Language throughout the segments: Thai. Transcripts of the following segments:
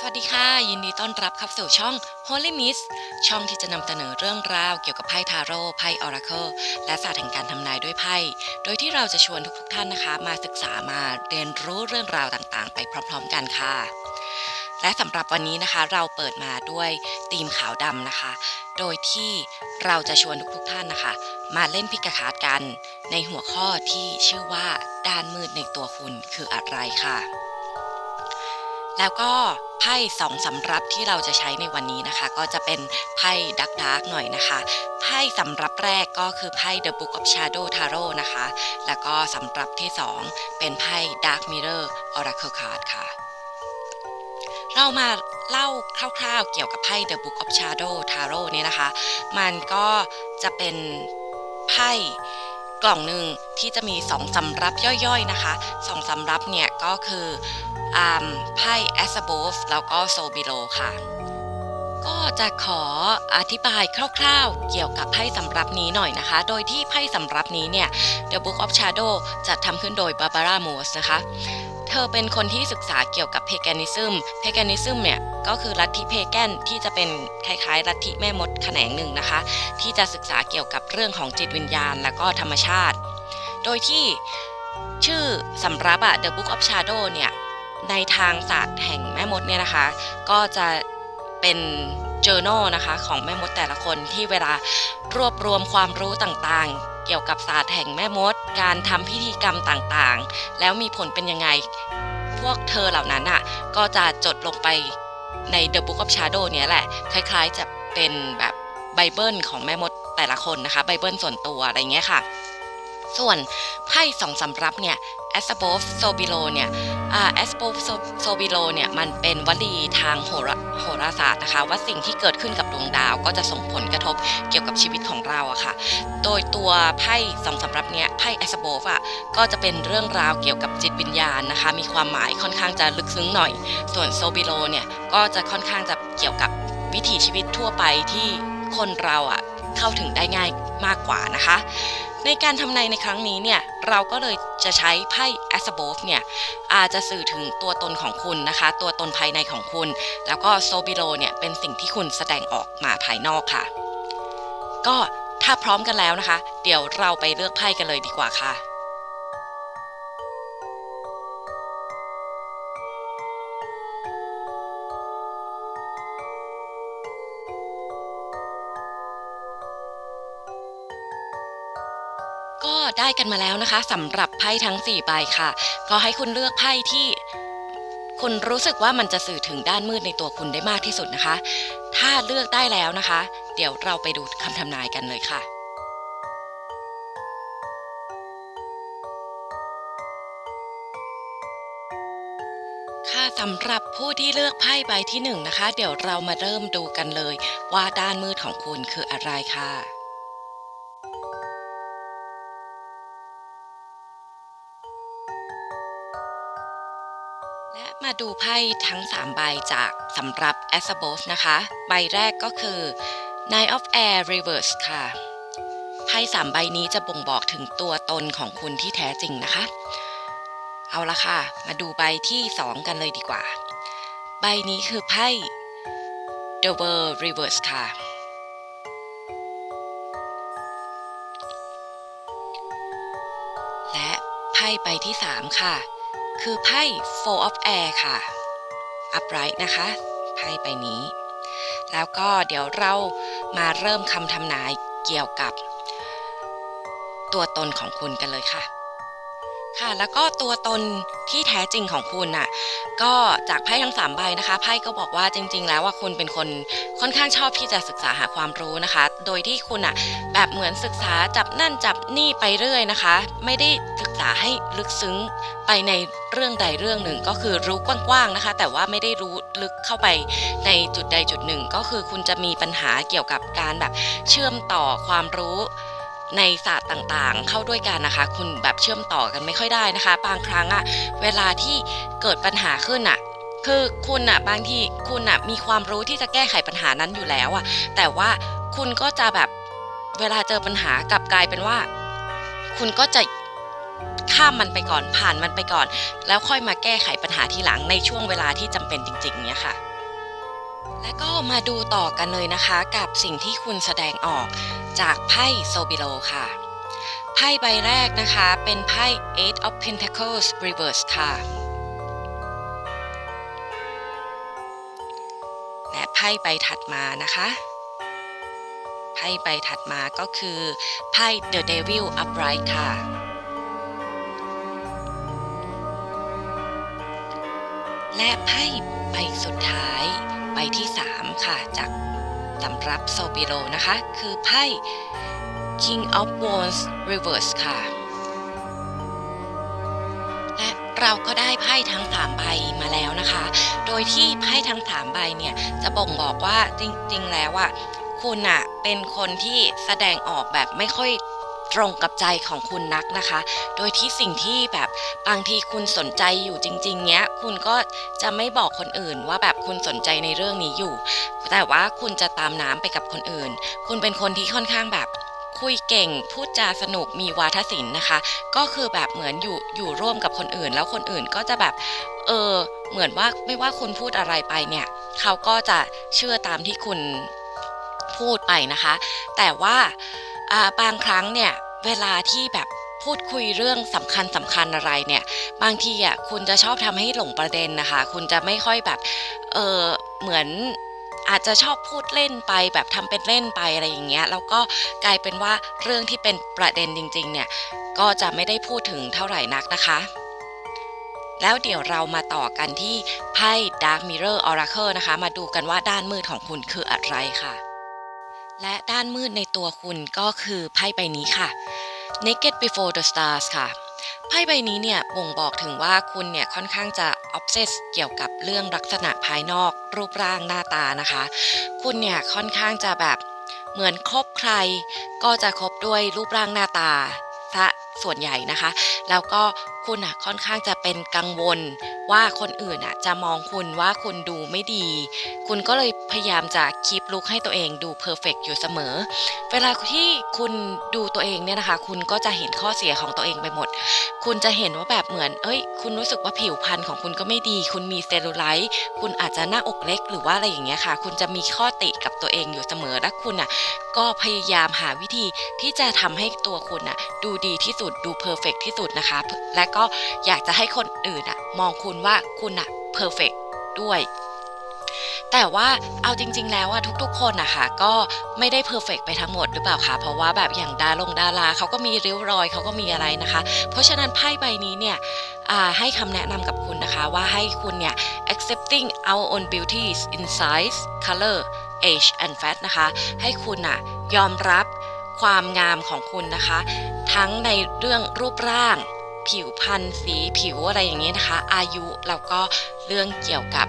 สวัสดีค่ะ ยินดีต้อนรับเข้าสู่ช่อง Holy Miss ช่องที่จะนำเสนอเรื่องราวเกี่ยวกับไพ่ทาโร่ไพ่ออราเคิลและศาสตร์แห่งการทำนายด้วยไพ่โดยที่เราจะชวนทุกๆท่านนะคะ มาศึกษามาเรียนรู้เรื่องราวต่างๆ ไปพร้อมๆกันค่ะ และสำหรับวันนี้นะคะ เราเปิดมาด้วยธีมขาวดำนะคะ โดยที่เราจะชวนทุกๆท่านนะคะ มาเล่นพิกาคาดกัน ในหัวข้อที่ชื่อว่าด้านมืดในตัวคุณคืออะไรค่ะ แล้วก็ไพ่สองสำรับที่เราจะใช้ในวันนี้นะคะ ก็จะเป็นไพ่ดักดักหน่อยนะคะไพ่สำรับแรกก็คือไพ่ The Book of Shadow Tarot นะคะ แล้วก็สำรับที่สองเป็นไพ่ Dark Mirror Oracle Card ค่ะ เรามาเล่าคร่าวๆเกี่ยวกับไพ่ The Book of Shadow Tarot เนี่ยนะคะ มันก็จะเป็นไพ่กล่องหนึ่งที่จะมีสองสำรับย่อยๆนะคะสองสำรับเนี่ยก็คือ ไพ่ a s a b o v แล้วก็ s o b i l o ค่ะ ก็จะขออธิบายคร่าวๆ เกี่ยวกับไพ่สำรับนี้หน่อยนะคะ โดยที่ไพ่สำรับนี้เนี่ย The Book of Shadow จัดทำขึ้นโดย Barbara Moss นะคะเธอเป็นคนที่ศึกษาเกี่ยวกับเพแกนิซึม เพแกนิซึมเนี่ยก็คือลัทธิเพแกนที่จะเป็นคล้ายๆลัทธิแม่มดแขนงหนึ่งนะคะ ที่จะศึกษาเกี่ยวกับเรื่องของจิตวิญญาณและก็ธรรมชาติ โดยที่ชื่อสำรับอะ The Book of Shadow เนี่ย ในทางศาสตร์แห่งแม่มดเนี่ยนะคะ ก็จะเป็น journal นะคะของแม่มดแต่ละคนที่เวลารวบรวมความรู้ต่างๆ เกี่ยวกับศาสตร์แห่งแม่มด การทำพิธีกรรมต่างๆ แล้วมีผลเป็นยังไง พวกเธอเหล่านั้นอะก็จะจดลงไปใน The Book of Shadow เนี่ยแหละ คล้ายๆจะเป็นแบบไบเบิลของแม่มดแต่ละคนนะคะไบเบิลส่วนตัวอะไรเงี้ยค่ะ ส่วนไพ่สองสำรับเนี่ย a s a b o v s o b i l o เนี่ย แอ่า a s a b o v s o b i l o เนี่ยมันเป็นวลีทางโหราโหราศาสตร์นะคะ ว่าสิ่งที่เกิดขึ้นกับดวงดาวก็จะส่งผลกระทบเกี่ยวกับชีวิตของเราอะค่ะ โดยตัวไพ่สองสำรับเนี่ยไพ่ a s a b o v อะก็จะเป็นเรื่องราวเกี่ยวกับจิตวิญญาณนะคะ มีความหมายค่อนข้างจะลึกซึ้งหน่อย ส่วน s o b i l o เนี่ยก็จะค่อนข้างจะเกี่ยวกับวิถีชีวิตทั่วไปที่คนเราอะเข้าถึงได้ง่ายมากกว่านะคะ ในการทำนายในครั้งนี้เนี่ยเราก็เลยจะใช้ไพ่ a s a b o v เนี่ยอาจจะสื่อถึงตัวตนของคุณนะคะ ตัวตนภายในของคุณ แล้วก็โซบิโลเนี่ยเป็นสิ่งที่คุณแสดงออกมาภายนอกค่ะ ก็ถ้าพร้อมกันแล้วนะคะ เดี๋ยวเราไปเลือกไพ่กันเลยดีกว่าค่ะ กันมาแล้วนะคะสำหรับไพ่ทั้ง 4 ใบค่ะ ก็ให้คุณเลือกไพ่ที่คุณรู้สึกว่ามันจะสื่อถึงด้านมืดในตัวคุณได้มากที่สุดนะคะ ถ้าเลือกได้แล้วนะคะ เดี๋ยวเราไปดูคำทำนายกันเลยค่ะค่ะสำหรับผู้ที่เลือกไพ่ใบที่หนึ่งนะคะ เดี๋ยวเรามาเริ่มดูกันเลย ว่าด้านมืดของคุณคืออะไรค่ะ ดูไพ่ทั้ง 3 ใบจากสำหรับ a s a b o v นะคะ ใบแรกก็คือ Nine of Air Reverse ค่ะ ไพ่3ใบนี้จะบ่งบอกถึงตัวตนของคุณที่แท้จริงนะคะ เอาละค่ะ มาดูใบที่ 2 กันเลยดีกว่า ใบนี้คือไพ่ The World Reverse ค่ะ และไพ่ใบที่ 3 ค่ะ คือไพ่ Four of Air ค่ะ upright นะคะ ไพ่ใบนี้ แล้วก็เดี๋ยวเรามาเริ่มคำทำนายเกี่ยวกับ ตัวตนของคุณกันเลยค่ะ ค่ะแล้วก็ตัวตนที่แท้จริงของคุณน่ะก็จากไพ่ทั้งสามใบนะคะไพ่ก็บอกว่าจริง ๆ แล้วว่าคุณเป็นคนค่อนข้างชอบที่จะศึกษาหาความรู้นะคะ โดยที่คุณอะแบบเหมือนศึกษาจับนั่นจับนี่ไปเรื่อยนะคะ ไม่ได้ศึกษาให้ลึกซึ้งไปในเรื่องใดเรื่องหนึ่งก็คือรู้กว้างๆนะคะ แต่ว่าไม่ได้รู้ลึกเข้าไปในจุดใดจุดหนึ่ง ก็คือคุณจะมีปัญหาเกี่ยวกับการแบบเชื่อมต่อความรู้ ในศาสตร์ต่างๆ เข้าด้วยกันนะคะ คุณแบบเชื่อมต่อกันไม่ค่อยได้นะคะ บางครั้งอะเวลาที่เกิดปัญหาขึ้นอะคือคุณอะบางทีคุณอะมีความรู้ที่จะแก้ไขปัญหานั้นอยู่แล้วอะแต่ว่าคุณก็จะแบบเวลาเจอปัญหากลับกลายเป็นว่า คุณก็จะข้ามมันไปก่อนผ่านมันไปก่อน แล้วค่อยมาแก้ไขปัญหาทีหลังในช่วงเวลาที่จำเป็นจริงๆเนี่ยค่ะ และก็มาดูต่อกันเลยนะคะกับสิ่งที่คุณแสดงออกจากไพ่โซบิโลค่ะ ไพ่ใบแรกนะคะเป็นไพ่ Eight of Pentacles Reverse ค่ะ และไพ่ใบถัดมานะคะไพ่ใบถัดมาก็คือไพ่ The Devil Upright ค่ะ และไพ่ใบสุดท้าย ใบที่ 3 ค่ะ จากสำหรับโซบิโลนะคะ คือไพ่ King of Wands Reverse ค่ะ และเราก็ได้ไพ่ทั้ง 3 ใบมาแล้วนะคะ โดยที่ไพ่ทั้ง 3 ใบเนี่ย จะบ่งบอกว่าจริง ๆ แล้วอะคุณอะเป็นคนที่แสดงออกแบบไม่ค่อย ตรงกับใจของคุณนักนะคะ โดยที่สิ่งที่แบบบางทีคุณสนใจอยู่จริง ๆ เนี้ย คุณก็จะไม่บอกคนอื่นว่าแบบคุณสนใจในเรื่องนี้อยู่ แต่ว่าคุณจะตามน้ำไปกับคนอื่น คุณเป็นคนที่ค่อนข้างแบบคุยเก่งพูดจาสนุกมีวาทศิลป์นะคะ ก็คือแบบเหมือนอยู่อยู่ร่วมกับคนอื่น แล้วคนอื่นก็จะแบบ เออเหมือนว่าไม่ว่าคุณพูดอะไรไปเนี่ย เขาก็จะเชื่อตามที่คุณพูดไปนะคะ แต่ว่าอ่า บางครั้งเนี่ยเวลาที่แบบพูดคุยเรื่องสำคัญสำคัญอะไรเนี่ย บางทีอะคุณจะชอบทำให้หลงประเด็นนะคะ คุณจะไม่ค่อยแบบเออเหมือนอาจจะชอบพูดเล่นไปแบบทำเป็นเล่นไปอะไรอย่างเงี้ยแล้วก็กลายเป็นว่าเรื่องที่เป็นประเด็นจริง ๆ เนี่ย ก็จะไม่ได้พูดถึงเท่าไหร่นักนะคะ แล้วเดี๋ยวเรามาต่อกันที่ไพ่ Dark Mirror Oracle นะคะ มาดูกันว่าด้านมืดของคุณคืออะไรค่ะ และด้านมืดในตัวคุณก็คือไพ่ใบนี้ค่ะ Naked Before the Stars ค่ะ ไพ่ใบนี้เนี่ยบ่งบอกถึงว่าคุณเนี่ยค่อนข้างจะออฟเซสเกี่ยวกับเรื่องลักษณะภายนอกรูปร่างหน้าตานะคะ คุณเนี่ยค่อนข้างจะแบบเหมือนคบใคร ก็จะคบด้วยรูปร่างหน้าตาซะ ส่วนใหญ่นะคะ แล้วก็คุณอะค่อนข้างจะเป็นกังวลว่าคนอื่นอะจะมองคุณว่าคุณดูไม่ดี คุณก็เลยพยายามจะคีปลุกให้ตัวเองดูเพอร์เฟกอยู่เสมอ เวลาที่คุณดูตัวเองเนี่ยนะคะ คุณก็จะเห็นข้อเสียของตัวเองไปหมด คุณจะเห็นว่าแบบเหมือน เอ้ย คุณรู้สึกว่าผิวพรรณของคุณก็ไม่ดี คุณมีเซลลูไลท์ คุณอาจจะหน้าอกเล็กหรือว่าอะไรอย่างเงี้ยค่ะ คุณจะมีข้อติกับตัวเองอยู่เสมอ และคุณอะก็พยายามหาวิธีที่จะทำให้ตัวคุณอะดูดีที่สุดดูเพอร์เฟกที่สุดนะคะ และก็อยากจะให้คนอื่นอะมองคุณว่าคุณอะเพอร์เฟกด้วย แต่ว่าเอาจริง ๆ แล้วอะทุกๆ คนนะคะก็ไม่ได้เพอร์เฟกไปทั้งหมดหรือเปล่าคะเพราะว่าแบบอย่างดาลงดาราเขาก็มีริ้วรอยเขาก็มีอะไรนะคะ เพราะฉะนั้นไพ่ใบนี้เนี่ยให้คำแนะนำกับคุณนะคะว่าให้คุณเนี่ย accepting our own beauties in size color age and fat นะคะ ให้คุณอะยอมรับความงามของคุณนะคะ ทั้งในเรื่องรูปร่าง ผิวพรรณสีผิวอะไรอย่างนี้นะคะ อายุแล้วก็เรื่องเกี่ยวกับ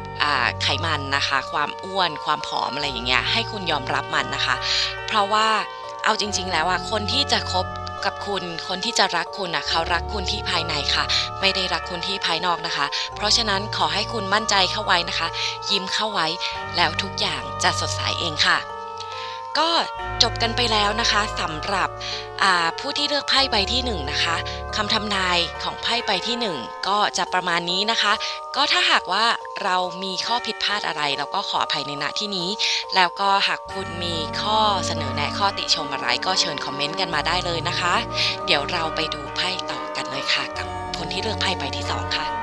ไขมันนะคะ ความอ้วน ความผอมอะไรอย่างเงี้ยให้คุณยอมรับมันนะคะ เพราะว่าเอาจริง ๆ แล้วอะคนที่จะคบกับคุณคนที่จะรักคุณอะเขารักคุณที่ภายในค่ะ ไม่ได้รักคุณที่ภายนอกนะคะ เพราะฉะนั้นขอให้คุณมั่นใจเข้าไว้นะคะ ยิ้มเข้าไว้แล้วทุกอย่างจะสดใสเองค่ะ ก็จบกันไปแล้วนะคะสำหรับผู้ที่เลือกไพ่ใบที่1นงนะคะคำทำนายของไพ่ใบที่ 1 ก็จะประมาณนี้นะคะ ก็ถ้าหากว่าเรามีข้อผิดพลาดอะไร เราก็ขออภัยในณที่นี้ แล้วก็หากคุณมีข้อเสนอแนะข้อติชมอะไรก็เชิญคอมเมนต์กันมาได้เลยนะคะ เดี๋ยวเราไปดูไพ่ต่อกันเลยค่ะ กับคนที่เลือกไพ่ใบที่สองค่ะ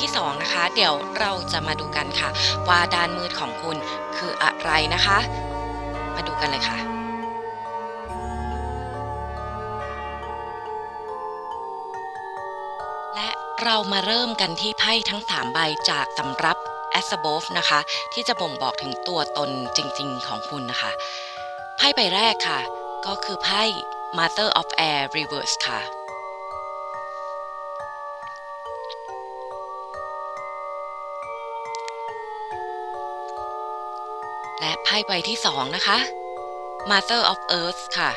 ที่สองนะคะ เดี๋ยวเราจะมาดูกันค่ะ ว่าด้านมืดของคุณคืออะไรนะคะ มาดูกันเลยค่ะและเรามาเริ่มกันที่ไพ่ทั้ง 3 ใบจากสำรับ a s a b o v นะคะ ที่จะบ่งบอกถึงตัวตนจริง ๆ ของคุณนะคะ ไพ่ใบแรกค่ะ ก็คือไพ่ Mother of Air Reverse ค่ะ ใบที่สองนะคะ Mother of Earth ค่ะ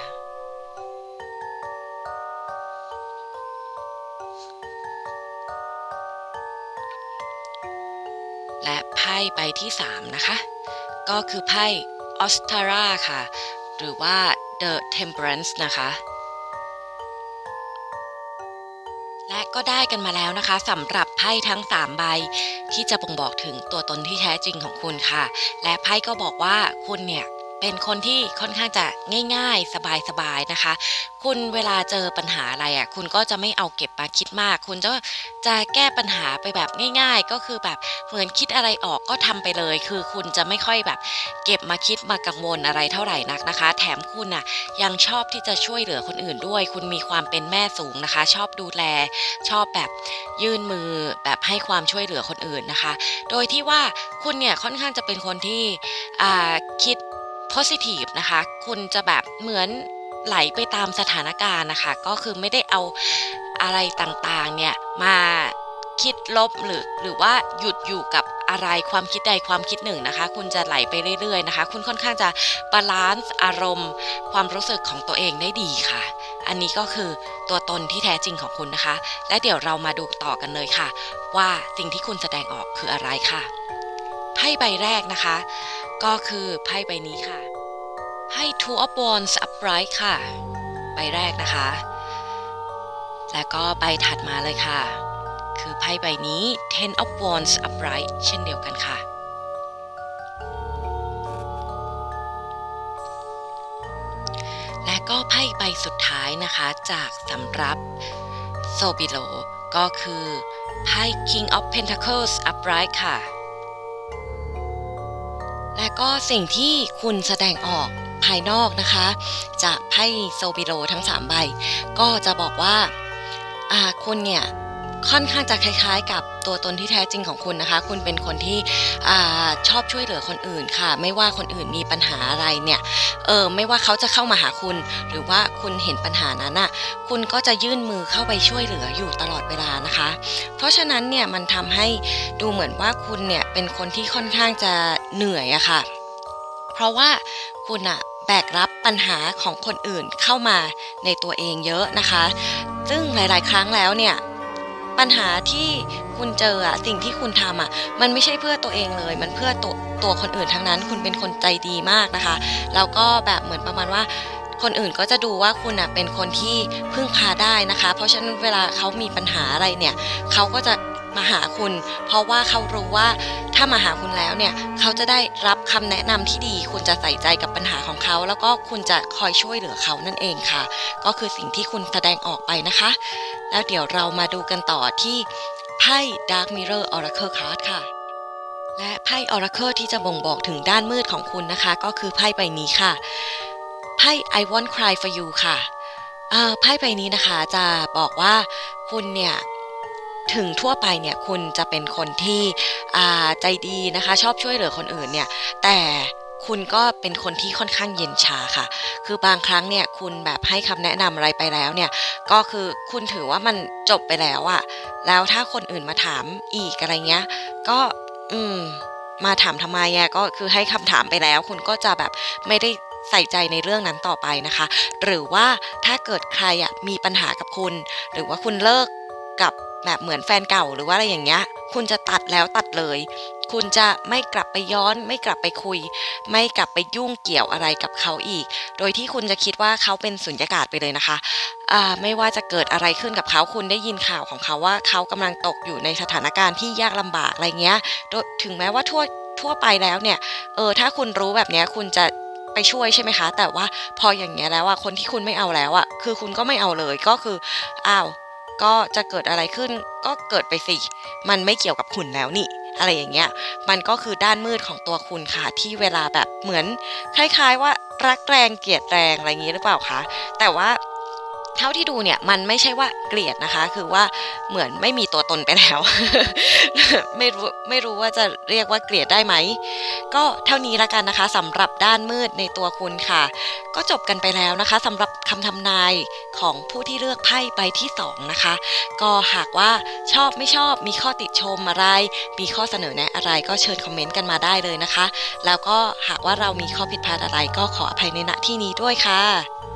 และไพ่ใบที่สามนะคะ ก็คือไพ่ออสตาราค่ะ หรือว่า The Temperance นะคะ ก็ได้กันมาแล้วนะคะสำหรับไพ่ทั้ง 3 ใบ ที่จะบ่งบอกถึงตัวตนที่แท้จริงของคุณค่ะ และไพ่ก็บอกว่าคุณเนี่ย เป็นคนที่ค่อนข้างจะง่าย ๆ สบายๆนะคะ คุณเวลาเจอปัญหาอะไรอะ คุณก็จะไม่เอาเก็บมาคิดมาก คุณจะจะแก้ปัญหาไปแบบง่าย ๆ ก็คือแบบเหมือนคิดอะไรออกก็ทำไปเลย คือคุณจะไม่ค่อยแบบ เก็บมาคิดมากังวลอะไรเท่าไหร่นักนะคะ แถมคุณน่ะยังชอบที่จะช่วยเหลือคนอื่นด้วย คุณมีความเป็นแม่สูงนะคะ ชอบดูแล ชอบแบบยื่นมือแบบให้ความช่วยเหลือคนอื่นนะคะ โดยที่ว่าคุณเนี่ยค่อนข้างจะเป็นคนที่อ่าคิด positive นะคะ คุณจะแบบเหมือนไหลไปตามสถานการณ์นะคะ ก็คือไม่ได้เอาอะไรต่างๆเนี่ยมาคิดลบหรือหรือว่าหยุดอยู่กับอะไรความคิดใดความคิดหนึ่งนะคะ คุณจะไหลไปเรื่อยๆนะคะ คุณค่อนข้างจะบาลานซ์อารมณ์ ความรู้สึกของตัวเองได้ดีค่ะ อันนี้ก็คือตัวตนที่แท้จริงของคุณนะคะ และเดี๋ยวเรามาดูต่อกันเลยค่ะ ว่าสิ่งที่คุณแสดงออกคืออะไรค่ะไพ่ใบแรกนะคะ ก็คือไพ่ใบนี้ค่ะไพ่ Two of Wands upright ค่ะ ใบแรกนะคะ แล้วก็ใบถัดมาเลยค่ะ คือไพ่ใบนี้ Ten of Wands upright เช่นเดียวกันค่ะ และก็ไพ่ใบสุดท้ายนะคะจากสำรับโซบิโลก็คือไพ่ King of Pentacles upright ค่ะ และก็สิ่งที่คุณแสดงออกภายนอกนะคะ จากไพ่โซบิโรทั้ง 3 ใบ ก็จะบอกว่าอ่าคุณเนี่ย ค่อนข้างจะคล้าย ๆ กับตัวตนที่แท้จริงของคุณนะคะ คุณเป็นคนที่อชอบช่วยเหลือคนอื่นค่ะ ไม่ว่าคนอื่นมีปัญหาอะไรเนี่ยเออไม่ว่าเขาจะเข้ามาหาคุณ หรือว่าคุณเห็นปัญหานั้นน่ะคุณก็จะยื่นมือเข้าไปช่วยเหลืออยู่ตลอดเวลานะคะ เพราะฉะนั้นเนี่ยมันทำให้ดูเหมือนว่าคุณเนี่ยเป็นคนที่ค่อนข้างจะเหนื่อยอะค่ะ เพราะว่าคุณอะแบกรับปัญหาของคนอื่นเข้ามาในตัวเองเยอะนะคะ ซึ่งหลาย ๆ ครั้งแล้วเนี่ย ปัญหาที่คุณเจออะสิ่งที่คุณทำอะมันไม่ใช่เพื่อตัวเองเลย มันเพื่อตัวตัวคนอื่นทั้งนั้น คุณเป็นคนใจดีมากนะคะ แล้วก็แบบเหมือนประมาณว่าคนอื่นก็จะดูว่าคุณอะเป็นคนที่พึ่งพาได้นะคะ เพราะฉะนั้นเวลาเขามีปัญหาอะไรเนี่ยเขาก็จะ มาหาคุณ เพราะว่าเขารู้ว่าถ้ามาหาคุณแล้วเนี่ยเขาจะได้รับคำแนะนำที่ดี คุณจะใส่ใจกับปัญหาของเขา แล้วก็คุณจะคอยช่วยเหลือเขานั่นเองค่ะ ก็คือสิ่งที่คุณแสดงออกไปนะคะ แล้วเดี๋ยวเรามาดูกันต่อที่ไพ่ Dark Mirror Oracle Card ค่ะ และไพ่ Oracle ที่จะบ่งบอกถึงด้านมืดของคุณนะคะ ก็คือไพ่ใบนี้ค่ะไพ่ I want cry for you ค่ะไพ่ใบนี้นะคะจะบอกว่าคุณเนี่ย ถึงทั่วไปเนี่ยคุณจะเป็นคนที่ใจดีนะคะ ชอบช่วยเหลือคนอื่นเนี่ยแต่คุณก็เป็นคนที่ค่อนข้างเย็นชาค่ะ คือบางครั้งเนี่ยคุณแบบให้คำแนะนำอะไรไปแล้วเนี่ย ก็คือคุณถือว่ามันจบไปแล้วอะแล้วถ้าคนอื่นมาถามอีกอะไรเงี้ย ก็อืม มาถามทำไมอะก็คือให้คำถามไปแล้ว คุณก็จะแบบไม่ได้ใส่ใจในเรื่องนั้นต่อไปนะคะ หรือว่าถ้าเกิดใครอะมีปัญหากับคุณ หรือว่าคุณเลิกกับ แบบเหมือนแฟนเก่าหรือว่าอะไรอย่างเงี้ย คุณจะตัดแล้วตัดเลย คุณจะไม่กลับไปย้อน ไม่กลับไปคุย ไม่กลับไปยุ่งเกี่ยวอะไรกับเขาอีก โดยที่คุณจะคิดว่าเขาเป็นสุญญากาศไปเลยนะคะอ่าไม่ว่าจะเกิดอะไรขึ้นกับเขาคุณได้ยินข่าวของเขาว่าเขากำลังตกอยู่ในสถานการณ์ที่ยากลำบากอะไรเงี้ยโดยถึงแม้ว่าทั่วทั่วไปแล้วเนี่ยเออถ้าคุณรู้แบบเนี้ยคุณจะไปช่วยใช่ไหมคะ แต่ว่าพออย่างเงี้ยแล้วอะคนที่คุณไม่เอาแล้วอะคือคุณก็ไม่เอาเลยก็คืออ้าว ก็จะเกิดอะไรขึ้นก็เกิดไปสิ มันไม่เกี่ยวกับคุณแล้วนี่ อะไรอย่างเงี้ย มันก็คือด้านมืดของตัวคุณค่ะ ที่เวลาแบบเหมือนคล้าย ๆ ว่ารักแรงเกลียดแรงอะไรอย่างงี้หรือเปล่าคะ แต่ว่า เท่าที่ดูเนี่ยมันไม่ใช่ว่าเกลียดนะคะ คือว่าเหมือนไม่มีตัวตนไปแล้ว ไม่รู้ไม่รู้ว่าจะเรียกว่าเกลียดได้ไหม ก็เท่านี้ละกันนะคะสำหรับด้านมืดในตัวคุณค่ะ ก็จบกันไปแล้วนะคะสำหรับคำทำนายของผู้ที่เลือกไพ่ใบที่สองนะคะ ก็หากว่าชอบไม่ชอบมีข้อติชมอะไร มีข้อเสนอแนะอะไรก็เชิญคอมเมนต์กันมาได้เลยนะคะ แล้วก็หากว่าเรามีข้อผิดพลาดอะไรก็ขออภัยในณที่นี้ด้วยค่ะ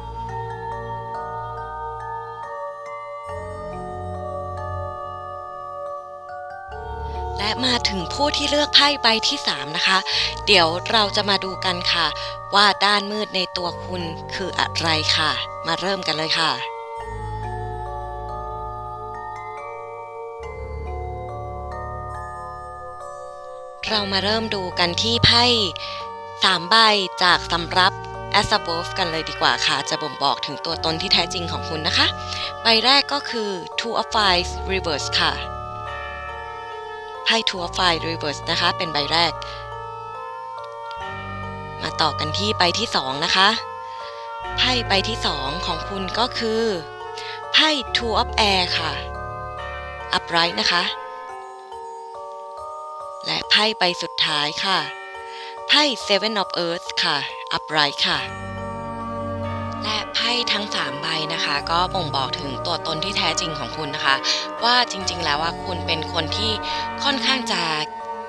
และมาถึงผู้ที่เลือกไพ่ใบที่ 3 นะคะ เดี๋ยวเราจะมาดูกันค่ะ ว่าด้านมืดในตัวคุณคืออะไรค่ะ มาเริ่มกันเลยค่ะเรามาเริ่มดูกันที่ไพ่สามใบจากสำรับแอสโบฟกันเลยดีกว่าค่ะ จะบ่งบอกถึงตัวตนที่แท้จริงของคุณนะคะ ใบแรกก็คือ Two of Fives Reverse ค่ะ ไพ่ two of fives reverse นะคะ เป็นใบแรก มาต่อกันที่ใบที่สองนะคะ ไพ่ใบที่สองของคุณก็คือไพ่ two of air ค่ะ upright นะคะ และไพ่ใบสุดท้ายค่ะ ไพ่ Seven of Earths ค่ะ upright ค่ะ และไพ่ทั้ง 3 ใบนะคะ ก็บ่งบอกถึงตัวตนที่แท้จริงของคุณนะคะ ว่าจริงๆ แล้วว่าคุณเป็นคนที่ค่อนข้างจะ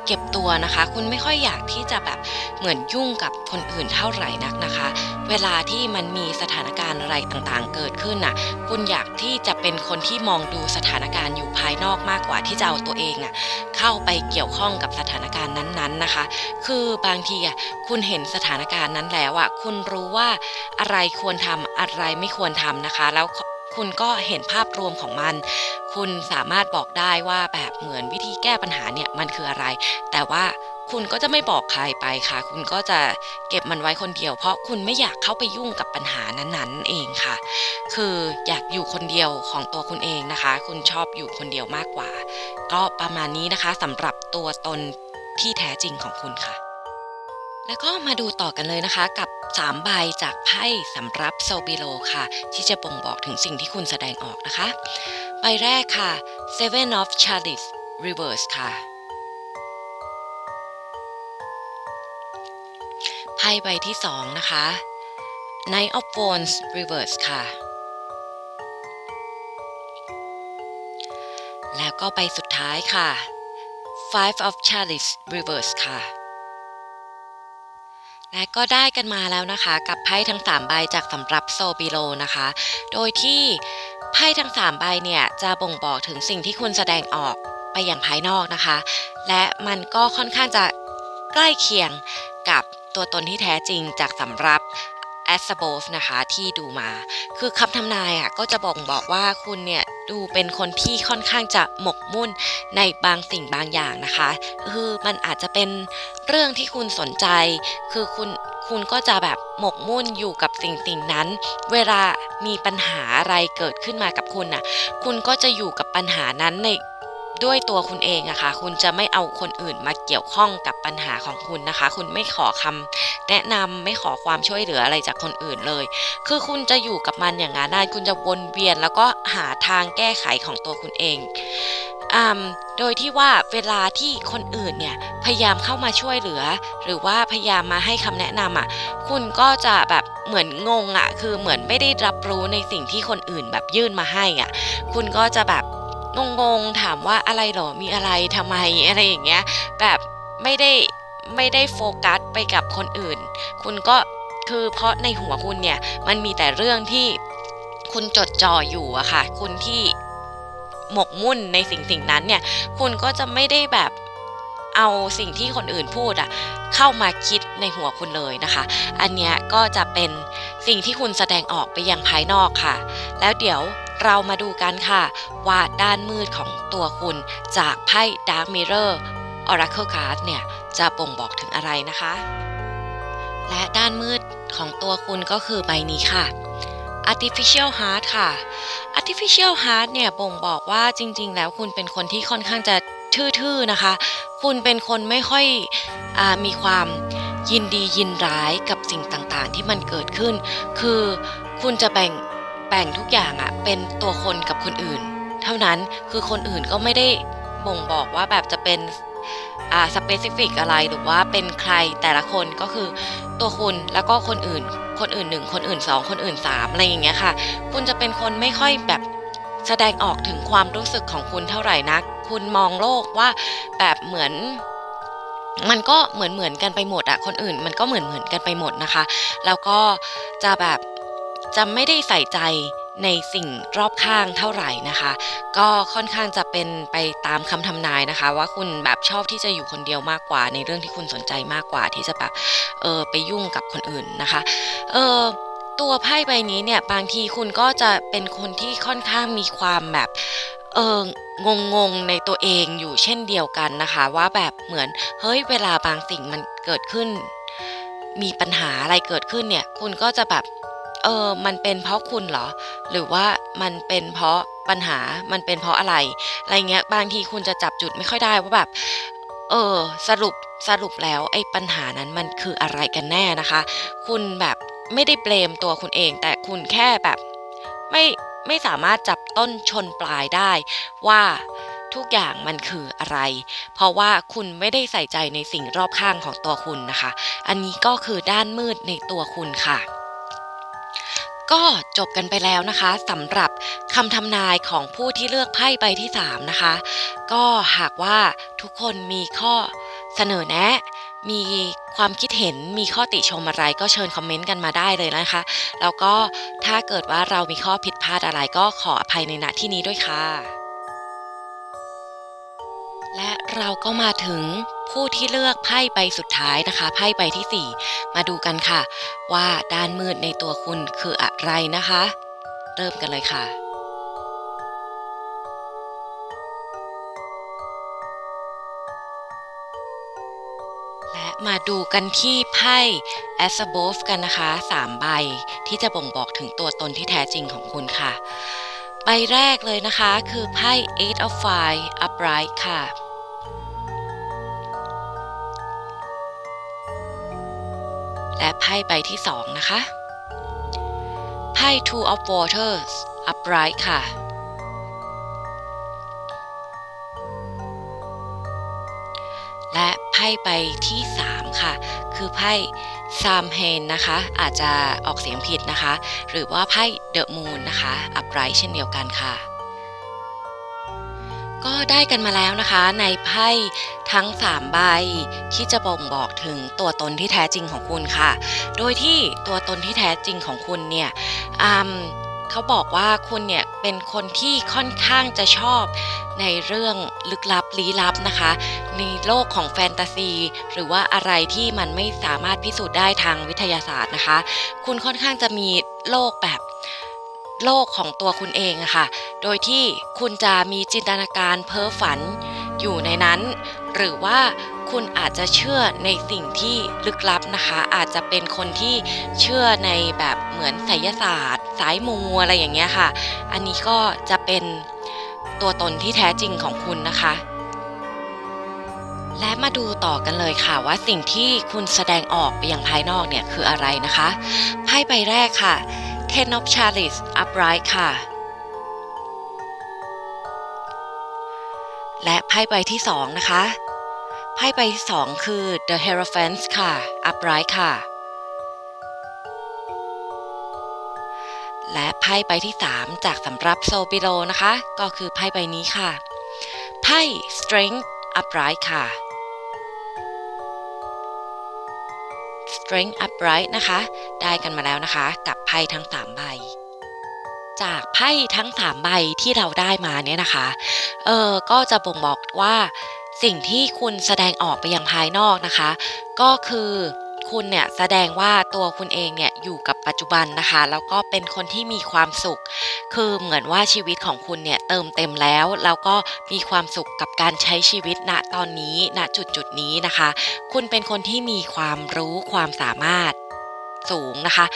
เก็บตัวนะคะ คุณไม่ค่อยอยากที่จะแบบเหมือนยุ่งกับคนอื่นเท่าไหร่นักนะคะ เวลาที่มันมีสถานการณ์อะไรต่างๆ เกิดขึ้นน่ะคุณอยากที่จะเป็นคนที่มองดูสถานการณ์อยู่ภายนอกมากกว่าที่จะเอาตัวเองอะเข้าไปเกี่ยวข้องกับสถานการณ์นั้นๆนะคะ คือบางทีอะคุณเห็นสถานการณ์นั้นแล้วอะคุณรู้ว่าอะไรควรทำอะไรไม่ควรทำนะคะ แล้ว คุณก็เห็นภาพรวมของมัน คุณสามารถบอกได้ว่าแบบเหมือนวิธีแก้ปัญหาเนี่ยมันคืออะไร แต่ว่าคุณก็จะไม่บอกใครไปค่ะ คุณก็จะเก็บมันไว้คนเดียว เพราะคุณไม่อยากเข้าไปยุ่งกับปัญหานั้นๆ เองค่ะ คืออยากอยู่คนเดียวของตัวคุณเองนะคะ คุณชอบอยู่คนเดียวมากกว่า ก็ประมาณนี้นะคะสำหรับตัวตนที่แท้จริงของคุณค่ะ แล้วก็มาดูต่อกันเลยนะคะกับ3ใบจากไพ่สำรับโซบิโลค่ะ ที่จะบ่งบอกถึงสิ่งที่คุณแสดงออกนะคะ ใบแรกค่ะ Seven of Chalice Reverse ค่ะไพ่ใบที่ 2 นะคะ Knight of Wands Reverse ค่ะ แล้วก็ใบสุดท้ายค่ะ Five of Chalice Reverse ค่ะ และก็ได้กันมาแล้วนะคะ กับไพ่ทั้ง3ใบจากสำรับโซบิโลนะคะ โดยที่ไพ่ทั้ง3ใบเนี่ยจะบ่งบอกถึงสิ่งที่คุณแสดงออกไปอย่างภายนอกนะคะ และมันก็ค่อนข้างจะใกล้เคียงกับตัวตนที่แท้จริงจากสำรับ a s a b o v นะคะที่ดูมา คือคำทำนายอะก็จะบ่งบอกว่าคุณเนี่ย ดูเป็นคนที่ค่อนข้างจะหมกมุ่นในบางสิ่งบางอย่างนะคะ คือมันอาจจะเป็นเรื่องที่คุณสนใจ คือคุณคุณก็จะแบบหมกมุ่นอยู่กับสิ่งสิ่งนั้น เวลามีปัญหาอะไรเกิดขึ้นมากับคุณน่ะ คุณก็จะอยู่กับปัญหานั้นในด้วยตัวคุณเองอะคะ่ะ คุณจะไม่เอาคนอื่นมาเกี่ยวข้องกับปัญหาของคุณนะคะ คุณไม่ขอคำ แนะนำไม่ขอความช่วยเหลืออะไรจากคนอื่นเลย คือคุณจะอยู่กับมันอย่างนั้นได้คุณจะวนเวียนแล้วก็หาทางแก้ไขของตัวคุณเองอโดยที่ว่าเวลาที่คนอื่นเนี่ยพยายามเข้ามาช่วยเหลือ หรือว่าพยายามมาให้คำแนะนำอะคุณก็จะแบบเหมือนงงอะคือเหมือนไม่ได้รับรู้ในสิ่งที่คนอื่นแบบยื่นมาให้อะคุณก็จะแบบงงๆถามว่าอะไรหรอมีอะไรทำไมอะไรอย่างเงี้ยแบบไม่ได้ ไม่ได้โฟกัสไปกับคนอื่น คุณก็คือเพราะในหัวคุณเนี่ยมันมีแต่เรื่องที่คุณจดจ่ออยู่อะค่ะ คุณที่หมกมุ่นในสิ่งสิ่งนั้นเนี่ย คุณก็จะไม่ได้แบบเอาสิ่งที่คนอื่นพูดอะเข้ามาคิดในหัวคุณเลยนะคะ อันเนี้ยก็จะเป็นสิ่งที่คุณแสดงออกไปยังภายนอกค่ะ แล้วเดี๋ยวเรามาดูกันค่ะ ว่าด้านมืดของตัวคุณจากไพ่ Dark Mirror Oracle Card เนี่ยจะบ่งบอกถึงอะไรนะคะ และด้านมืดของตัวคุณก็คือใบนี้ค่ะ Artificial Heart ค่ะ Artificial Heart เนี่ยบ่งบอกว่าจริง ๆ แล้วคุณเป็นคนที่ค่อนข้างจะทื่อๆนะคะ คุณเป็นคนไม่ค่อยอมีความยินดียินร้ายกับสิ่งต่างๆ ที่มันเกิดขึ้น คือคุณจะแบ่งแบ่งทุกอย่างอะเป็นตัวคนกับคนอื่น เท่านั้นคือคนอื่นก็ไม่ได้บ่งบอกว่าแบบจะเป็น สเปซิฟิกอะไรหรือว่าเป็นใครแต่ละคนก็คือตัวคุณแล้วก็คนอื่น คนอื่นหนึ่งคนอื่นสองคนอื่นสามอะไรอย่างเงี้ยค่ะ คุณจะเป็นคนไม่ค่อยแบบแสดงออกถึงความรู้สึกของคุณเท่าไหร่นัก คุณมองโลกว่าแบบเหมือนมันก็เหมือนเหมือนกันไปหมดอะคนอื่นมันก็เหมือนเหมือนกันไปหมดนะคะ แล้วก็จะแบบจะไม่ได้ใส่ใจ ในสิ่งรอบข้างเท่าไหร่นะคะ ก็ค่อนข้างจะเป็นไปตามคำทำนายนะคะ ว่าคุณแบบชอบที่จะอยู่คนเดียวมากกว่า ในเรื่องที่คุณสนใจมากกว่าที่จะแบบเออไปยุ่งกับคนอื่นนะคะเออตัวไพ่ใบนี้เนี่ยบางทีคุณก็จะเป็นคนที่ค่อนข้างมีความแบบเอองงงๆในตัวเองอยู่เช่นเดียวกันนะคะ ว่าแบบเหมือนเฮ้ยเวลาบางสิ่งมันเกิดขึ้น มีปัญหาอะไรเกิดขึ้นเนี่ย คุณก็จะแบบ เออมันเป็นเพราะคุณเหรอ หรือว่ามันเป็นเพราะปัญหามันเป็นเพราะอะไร อะไรเงี้ยบางทีคุณจะจับจุดไม่ค่อยได้ว่าแบบเออสรุปสรุปแล้วไอ้ปัญหานั้นมันคืออะไรกันแน่นะคะ คุณแบบไม่ได้เบลมตัวคุณเอง แต่คุณแค่แบบไม่ไม่สามารถจับต้นชนปลายได้ว่าทุกอย่างมันคืออะไร เพราะว่าคุณไม่ได้ใส่ใจในสิ่งรอบข้างของตัวคุณนะคะ อันนี้ก็คือด้านมืดในตัวคุณค่ะ ก็จบกันไปแล้วนะคะสำหรับคำทำนายของผู้ที่เลือกไพ่ใบที่ 3 นะคะ ก็หากว่าทุกคนมีข้อเสนอแนะ มีความคิดเห็นมีข้อติชมอะไรก็เชิญคอมเมนต์กันมาได้เลยนะคะ แล้วก็ถ้าเกิดว่าเรามีข้อผิดพลาดอะไรก็ขออภัยในณที่นี้ด้วยค่ะ และเราก็มาถึง ผู้ที่เลือกไพ่ใบสุดท้ายนะคะ ไพ่ใบที่ 4 มาดูกันค่ะ ว่าด้านมืดในตัวคุณคืออะไรนะคะ เริ่มกันเลยค่ะและมาดูกันที่ไพ่ a s a b o v กันนะคะ 3 ใบที่จะบ่งบอกถึงตัวตนที่แท้จริงของคุณค่ะ ใบแรกเลยนะคะคือไพ่ Eight of Fire Upright ค่ะ และไพ่ใบที่ 2 นะคะ ไพ่ Two of Waters Upright ค่ะ และไพ่ใบที่ 3 ค่ะ คือไพ่ซามเฮนนะคะ อาจจะออกเสียงผิดนะคะ หรือว่าไพ่เดอะมูนนะคะ อัปไรเช่นเดียวกันค่ะ ก็ได้กันมาแล้วนะคะ ในไพ่ทั้ง 3 ใบ ที่จะบ่งบอกถึงตัวตนที่แท้จริงของคุณค่ะ โดยที่ตัวตนที่แท้จริงของคุณเนี่ยอืมเขาบอกว่าคุณเนี่ยเป็นคนที่ค่อนข้างจะชอบในเรื่องลึกลับลี้ลับนะคะ ในโลกของแฟนตาซี หรือว่าอะไรที่มันไม่สามารถพิสูจน์ได้ทางวิทยาศาสตร์นะคะ คุณค่อนข้างจะมีโลกแบบ โลกของตัวคุณเองอะค่ะ โดยที่คุณจะมีจินตนาการเพ้อฝันอยู่ในนั้น หรือว่าคุณอาจจะเชื่อในสิ่งที่ลึกลับนะคะ อาจจะเป็นคนที่เชื่อในแบบเหมือนไสยศาสตร์ สายมูอะไรอย่างเงี้ยค่ะ อันนี้ก็จะเป็นตัวตนที่แท้จริงของคุณนะคะ และมาดูต่อกันเลยค่ะว่าสิ่งที่คุณแสดงออกไปยังภายนอกเนี่ยคืออะไรนะคะ ไพ่ใบแรกค่ะ Ten of Chalice Upright ค่ะ และไพ่ใบที่สองนะคะ ไพ่ใบที่สองคือ The Hierophant ค่ะ Upright ค่ะ และไพ่ใบที่3จากสำหรับโซบิโลนะคะ ก็คือไพ่ใบนี้ค่ะ ไพ่ Strength Upright ค่ะ Strength Upright นะคะ ได้กันมาแล้วนะคะกับ ไพ่ทั้ง3ใบ จากไพ่ทั้ง3ใบที่เราได้มาเนี่ยนะคะ เออก็จะบ่งบอกว่า สิ่งที่คุณแสดงออกไปยังภายนอกนะคะ ก็คือคุณเนี่ยแสดงว่าตัวคุณเองเนี่ยอยู่กับปัจจุบันนะคะ แล้วก็เป็นคนที่มีความสุข คือเหมือนว่าชีวิตของคุณเนี่ยเติมเต็มแล้ว แล้วก็มีความสุขกับการใช้ชีวิตณตอนนี้ณจุดจุดนี้นะคะ คุณเป็นคนที่มีความรู้ความสามารถ สูงนะคะ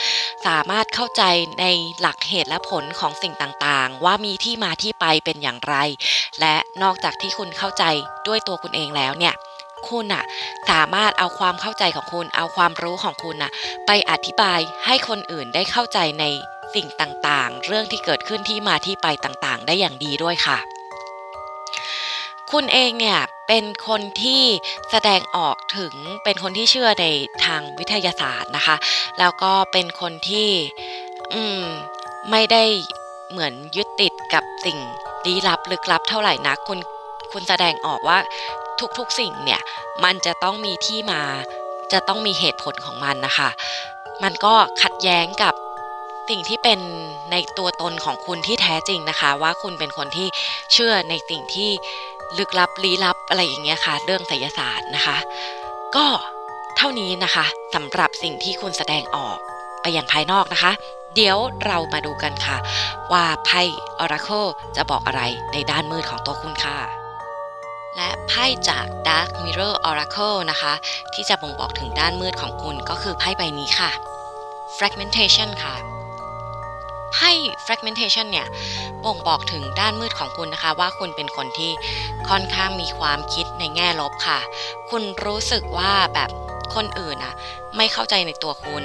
สามารถเข้าใจในหลักเหตุและผลของสิ่งต่างๆ ว่ามีที่มาที่ไปเป็นอย่างไร และนอกจากที่คุณเข้าใจด้วยตัวคุณเองแล้วเนี่ยคุณอะสามารถเอาความเข้าใจของคุณ เอาความรู้ของคุณอะไปอธิบายให้คนอื่นได้เข้าใจในสิ่งต่างๆ เรื่องที่เกิดขึ้นที่มาที่ไปต่างๆ ได้อย่างดีด้วยค่ะ คุณเองเนี่ย เป็นคนที่แสดงออกถึงเป็นคนที่เชื่อในทางวิทยาศาสตร์นะคะ แล้วก็เป็นคนที่อืมไม่ได้เหมือนยึดติดกับสิ่งลี้ลับลึกลับเท่าไหร่นะคุณคุณแสดงออกว่าทุกๆสิ่งเนี่ย มันจะต้องมีที่มาจะต้องมีเหตุผลของมันนะคะ มันก็ขัดแย้งกับสิ่งที่เป็นในตัวตนของคุณที่แท้จริงนะคะ ว่าคุณเป็นคนที่เชื่อในสิ่งที่ ลึกลับลี้ลับอะไรอย่างเงี้ยค่ะ เรื่องไสยศาสตร์นะคะ ก็เท่านี้นะคะสำหรับสิ่งที่คุณแสดงออกไปอย่างภายนอกนะคะ เดี๋ยวเรามาดูกันค่ะ ว่าไพ่ Oracle จะบอกอะไรในด้านมืดของตัวคุณค่ะ และไพ่จาก Dark Mirror Oracle นะคะ ที่จะบ่งบอกถึงด้านมืดของคุณก็คือไพ่ใบนี้ค่ะ Fragmentation ค่ะ ไพ่ fragmentation เนี่ยบ่งบอกถึงด้านมืดของคุณนะคะ ว่าคุณเป็นคนที่ค่อนข้างมีความคิดในแง่ลบค่ะ คุณรู้สึกว่าแบบคนอื่นอะไม่เข้าใจในตัวคุณ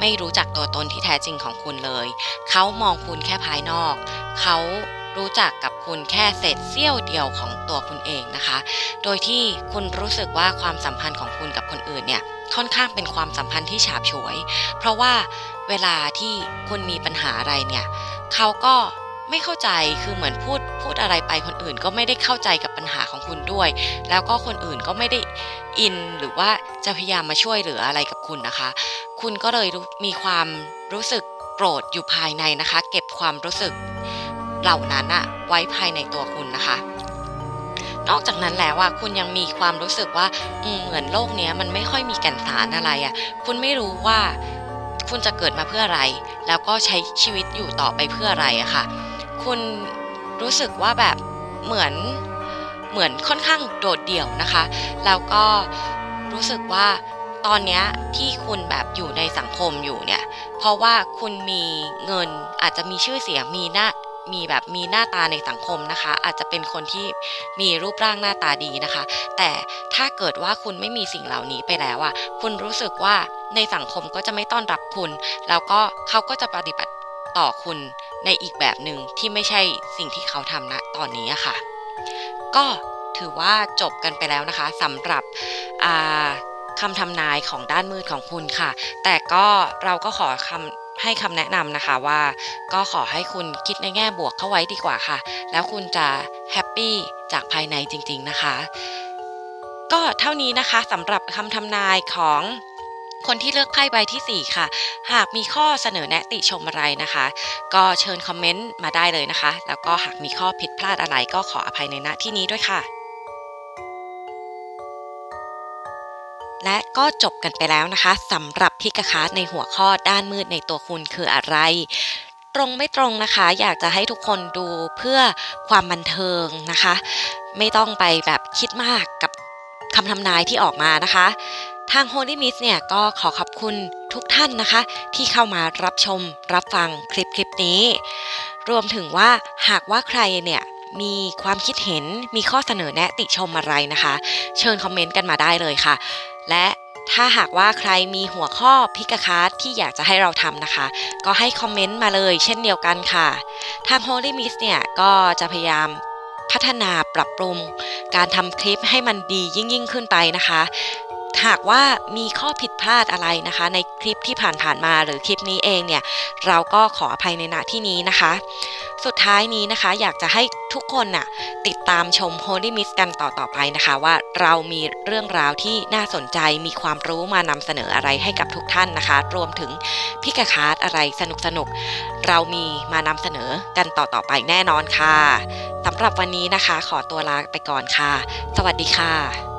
ไม่รู้จักตัวตนที่แท้จริงของคุณเลย เขามองคุณแค่ภายนอก เขารู้จักกับคุณแค่เศษเสี้ยวเดียวของตัวคุณเองนะคะ โดยที่คุณรู้สึกว่าความสัมพันธ์ของคุณกับคนอื่นเนี่ยค่อนข้างเป็นความสัมพันธ์ที่ฉาบฉวย เพราะว่า เวลาที่คุณมีปัญหาอะไรเนี่ยเขาก็ไม่เข้าใจคือเหมือนพูดพูดอะไรไปคนอื่นก็ไม่ได้เข้าใจกับปัญหาของคุณด้วย แล้วก็คนอื่นก็ไม่ได้อินหรือว่าจะพยายามมาช่วยเหลืออะไรกับคุณนะคะ คุณก็เลยมีความรู้สึกโกรธอยู่ภายในนะคะ เก็บความรู้สึกเหล่านั้นอะไว้ภายในตัวคุณนะคะ นอกจากนั้นแล้วอะคุณยังมีความรู้สึกว่าอืมเหมือนโลกนี้มันไม่ค่อยมีแก่นสารอะไรอะคุณไม่รู้ว่า คุณจะเกิดมาเพื่ออะไร แล้วก็ใช้ชีวิตอยู่ต่อไปเพื่ออะไรอะค่ะ คุณรู้สึกว่าแบบเหมือนเหมือนค่อนข้างโดดเดี่ยวนะคะ แล้วก็รู้สึกว่าตอนเนี้ยที่คุณแบบอยู่ในสังคมอยู่เนี่ย เพราะว่าคุณมีเงินอาจจะมีชื่อเสียงมีหน้า มีแบบมีหน้าตาในสังคมนะคะ อาจจะเป็นคนที่มีรูปร่างหน้าตาดีนะคะ แต่ถ้าเกิดว่าคุณไม่มีสิ่งเหล่านี้ไปแล้วอะคุณรู้สึกว่าในสังคมก็จะไม่ต้อนรับคุณ แล้วก็เขาก็จะปฏิบัติต่อคุณในอีกแบบหนึ่งที่ไม่ใช่สิ่งที่เขาทำณตอนนี้อะค่ะ ก็ถือว่าจบกันไปแล้วนะคะสำหรับคำทำนายของด้านมืดของคุณค่ะ แต่ก็เราก็ขอคำ ให้คำแนะนำนะคะว่า ก็ขอให้คุณคิดในแง่บวกเข้าไว้ดีกว่าค่ะ แล้วคุณจะแฮปปี้จากภายในจริง ๆนะคะ ก็เท่านี้นะคะสำหรับคำทำนายของคนที่เลือกไพ่ใบทีสี่4 ค่ะ หากมีข้อเสนอแนะติชมอะไรนะคะ ก็เชิญคอมเมนต์มาได้เลยนะคะ แล้วก็หากมีข้อผิดพลาดอะไรก็ขออภัยในณที่นี้ด้วยค่ะ และก็จบกันไปแล้วนะคะสำหรับพิกคาร์ในหัวข้อด้านมืดในตัวคุณคืออะไรตรงไม่ตรงนะคะ อยากจะให้ทุกคนดูเพื่อความบันเทิงนะคะ ไม่ต้องไปแบบคิดมากกับคำทำนายที่ออกมานะคะ ทาง Holy Miss เนี่ยก็ขอขอบคุณทุกท่านนะคะ ที่เข้ามารับชมรับฟังคลิปคลิปนี้ รวมถึงว่าหากว่าใครเนี่ยมีความคิดเห็นมีข้อเสนอแนะติชมอะไรนะคะ เชิญคอมเมนต์กันมาได้เลยค่ะ และถ้าหากว่าใครมีหัวข้อพิกาคาร์ที่อยากจะให้เราทำนะคะ ก็ให้คอมเมนต์มาเลยเช่นเดียวกันค่ะ ทาง Holy Miss เนี่ย ก็จะพยายามพัฒนาปรับปรุง การทำคลิปให้มันดียิ่งยิ่งขึ้นไปนะคะ หากว่ามีข้อผิดพลาดอะไรนะคะ ในคลิปที่ผ่านๆมาหรือคลิปนี้เองเนี่ยเราก็ขออภัยในณที่นี้นะคะ สุดท้ายนี้นะคะอยากจะให้ทุกคนน่ะติดตามชม Holy Miss กันต่อๆไปนะคะ ว่าเรามีเรื่องราวที่น่าสนใจมีความรู้มานำเสนออะไรให้กับทุกท่านนะคะ รวมถึงพิกาคาร์ดอะไรสนุกๆเรามีมานำเสนอกันต่อๆไปแน่นอนค่ะสำหรับวันนี้นะคะ ขอตัวลาไปก่อนค่ะ สวัสดีค่ะ